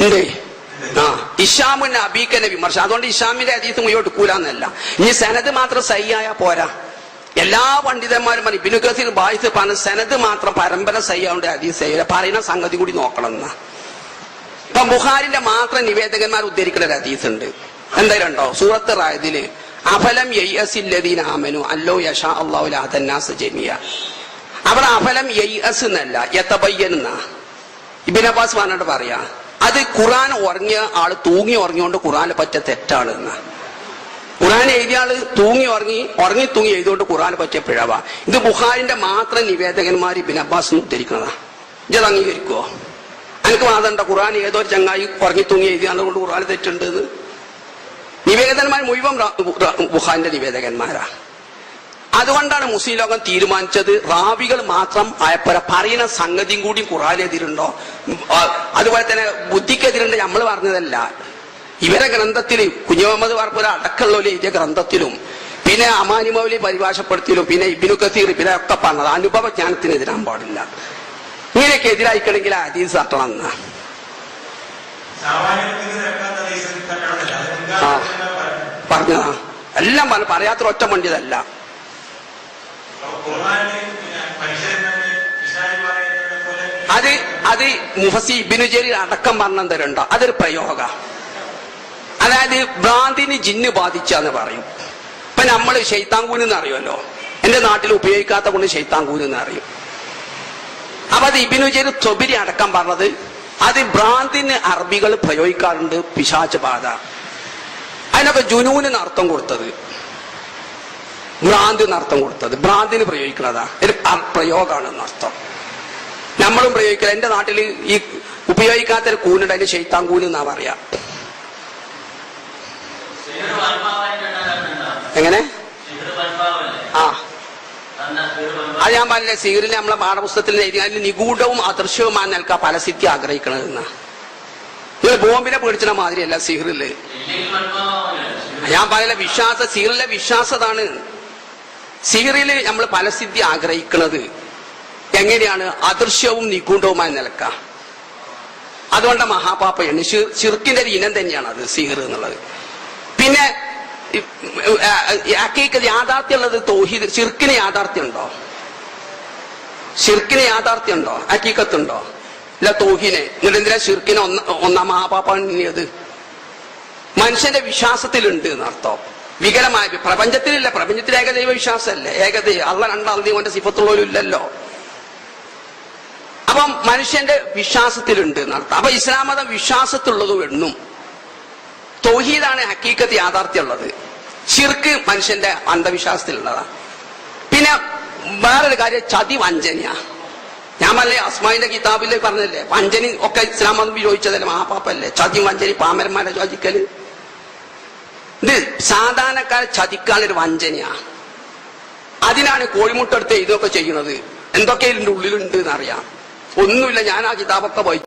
ഉണ്ട്. ആ വിമർശനം അതുകൊണ്ട് ഇഷാമിന്റെ അതീത്ത് മുയോട്ട് കൂലാന്നല്ല. ഈ സനത് മാത്രം സഹിയായ പോരാ. എല്ലാ പണ്ഡിതന്മാരും പറഞ്ഞു ഇബിനു കസീർ ബാധിച്ച് പറഞ്ഞ സനത് മാത്രം പരമ്പര സഹിയാവുണ്ട് അതീത് സഹിയ. പറയുന്ന സംഗതി കൂടി നോക്കണം എന്നാ. ഇപ്പൊ ബുഹാരിന്റെ മാത്രം നിവേദകന്മാർ ഉദ്ധരിക്കുന്ന ഒരു ഹദീസ് ഉണ്ട്. എന്തായാലുണ്ടോ സൂറത്ത് റായതിൽ അഫലം യയ്യസില്ലദീന ആമനു അല്ലോ യഷാ അള്ളാഹുലാ ജമിയ അവിടെ അഫലം എയ്യസ് എന്നല്ല എത്തബയ്യനെന്ന ഇബിൻ അബ്ബാസ് പറഞ്ഞിട്ട് പറയാ അത് ഖുറാൻ ഉറങ്ങിയ ആൾ തൂങ്ങി ഉറങ്ങിയോണ്ട് ഖുറാനെ പറ്റിയ തെറ്റാണ് എന്ന. ഖുറാൻ എഴുതിയ ആൾ തൂങ്ങി ഉറങ്ങി ഉറങ്ങി തൂങ്ങി എഴുതുകൊണ്ട് ഖുറാനെ പറ്റിയ പിഴവ. ഇത് ബുഹാരിന്റെ മാത്രം നിവേദകന്മാർ ഇബിൻ അബ്ബാസ് ഉദ്ധരിക്കുന്നതാ ഇത് അംഗീകരിക്കുവോ എനിക്ക് വാദമുണ്ട? ഖുറാൻ ഏതോ ചങ്ങായി ഉറങ്ങി തൂങ്ങി എഴുതിയാണ് കൊണ്ട് ഖുറാൻ തെറ്റുണ്ട് എന്ന് നിവേദകന്മാർ മുഴുവൻ ബുഹാന്റെ നിവേദകന്മാരാണ് നിവേദകന്മാരാ. അതുകൊണ്ടാണ് മുസ്ലിം ലോകം തീരുമാനിച്ചത്. റാവികൾ മാത്രം ആയപ്പോഴ പറയുന്ന സംഗതിയും കൂടി ഖുറാനെതിരുണ്ടോ അതുപോലെ തന്നെ ബുദ്ധിക്കെതിരുണ്ട് നമ്മൾ പറഞ്ഞതല്ല. ഇവരെ ഗ്രന്ഥത്തിൽ കുഞ്ഞുമുഹമ്മദ് വാർപ്പുര അടക്കമുള്ള എഴുതിയ ഗ്രന്ഥത്തിലും പിന്നെ അമാനി മൗലി പരിഭാഷപ്പെടുത്തിയിലും പിന്നെ ഇബിനു കസീർ പിന്നെ ഒക്കെ പറഞ്ഞത് അനുഭവ ജ്ഞാനത്തിന് എതിരാൻ പാടില്ല. ഇങ്ങനെയൊക്കെ എതിരായിക്കണമെങ്കിൽ അതീസ് തട്ടണം എന്നാ. സാമാന്യത്തിന് പറയാത്ര ഒറ്റ തട്ടണമെന്നില്ല അത് അത് മുഫസി ബിനുജരി അടക്കം പറഞ്ഞം തരണ്ട. അതൊരു പ്രയോഗ. അതായത് ഭ്രാന്തിന് ജിന്ന് ബാധിച്ചാന്ന് പറയും. ഇപ്പൊ നമ്മൾ ശൈത്താങ്കൂന് എന്ന് അറിയുമല്ലോ? എന്റെ നാട്ടിൽ ഉപയോഗിക്കാത്ത കൊണ്ട് ശൈത്താങ്കൂന് എന്ന് അറിയും. അപ്പൊ അത് ഇബിനുജരി തൊബിരി അടക്കം പറഞ്ഞത് അത് ഭ്രാന്തിന് അറബികൾ പ്രയോഗിക്കാറുണ്ട് പിശാച്ച് ബാധ. അതിനൊക്കെ ജുനൂന് അർത്ഥം കൊടുത്തത്. ഭ്രാന്തിന് എന്നർത്ഥം കൊടുത്തത്. ഭ്രാന്തിന് പ്രയോഗിക്കുന്നതാ ഒരു പ്രയോഗമാണ് അർത്ഥം നമ്മളും പ്രയോഗിക്കുക എന്റെ നാട്ടിൽ ഈ ഉപയോഗിക്കാത്ത ഒരു കൂനുണ്ട്. അതിന് ശൈത്താൻ കൂന് എന്നാ പറയാ. എങ്ങനെ? ആ. അത് ഞാൻ പറഞ്ഞ സീറിൽ നമ്മളെ പാഠപുസ്തകത്തിൽ എഴുതി അതിന് നിഗൂഢവും അദൃശ്യവുമായി നിൽക്കാൻ ഫലസിദ്ധി ആഗ്രഹിക്കണമെന്ന നിങ്ങൾ ബോംബിനെ പേടിച്ചിട മാതിരിയല്ല സീറിൽ ഞാൻ പറയുന്ന വിശ്വാസ സീറിലെ വിശ്വാസതാണ്. സീറിൽ നമ്മൾ ഫലസിദ്ധി ആഗ്രഹിക്കുന്നത് എങ്ങനെയാണ് അദൃശ്യവും നിഗൂഢവുമായ നിലക്ക? അതുകൊണ്ട് മഹാപാപ്പയാണ് ചിർക്കിന്റെ ഒരു ഇനം തന്നെയാണ് അത് സിഹർ എന്നുള്ളത്. പിന്നെ അക്കേക്ക് യാഥാർത്ഥ്യമുള്ളത് തോഹീദ് ഷിർക്കിന് യാഥാർത്ഥ്യമുണ്ടോ? ഷിർക്കിന് യാഥാർത്ഥ്യമുണ്ടോ? അക്കീക്കത്തുണ്ടോ? ഇല്ല തോഹിനെ എന്നിട്ട് എന്തിനാ ഷിർക്കിന് ഒന്നാം മഹാപാപ്പാണിയത് മനുഷ്യന്റെ വിശ്വാസത്തിലുണ്ട് എന്നർത്ഥം. വികലമായ പ്രപഞ്ചത്തിലില്ല. പ്രപഞ്ചത്തിൽ ഏകദൈവ വിശ്വാസമല്ലേ ഏകദൈവ അള്ള രണ്ടാം ദൈവന്റെ സിഫത്തുള്ളവരും ഇല്ലല്ലോ അപ്പം മനുഷ്യന്റെ വിശ്വാസത്തിലുണ്ട് എന്നർത്ഥം. അപ്പൊ ഇസ്ലാം മതം വിശ്വാസത്തുള്ളതും എണ്ണും തൗഹീദാണ് ഹക്കീക്കത്ത് യാഥാർത്ഥ്യമുള്ളത്. ചിർക്ക് മനുഷ്യന്റെ അന്ധവിശ്വാസത്തിലുള്ളതാണ്. പിന്നെ വേറൊരു കാര്യം ചതി വഞ്ചനയാ. ഞാൻ പറഞ്ഞേ അസ്മായിന്റെ കിതാബിൽ പറഞ്ഞല്ലേ വഞ്ചനി ഒക്കെ ഇസ്ലാം മതം വിരോധിച്ചതല്ലേ മഹാപാപ്പല്ലേ ചതി വഞ്ചനി പാമരന്മാരെ ചോദിക്കൽ ഇത് സാധാരണക്കാരെ ചതിക്കാനൊരു വഞ്ചനയാ. അതിനാണ് കോഴിമുട്ടെടുത്ത് ഇതൊക്കെ ചെയ്യുന്നത്. എന്തൊക്കെ ഇതിന്റെ ഉള്ളിലുണ്ട് എന്നറിയാം. ഒന്നുമില്ല ഞാൻ ആ കിതാബൊക്കെ പോയി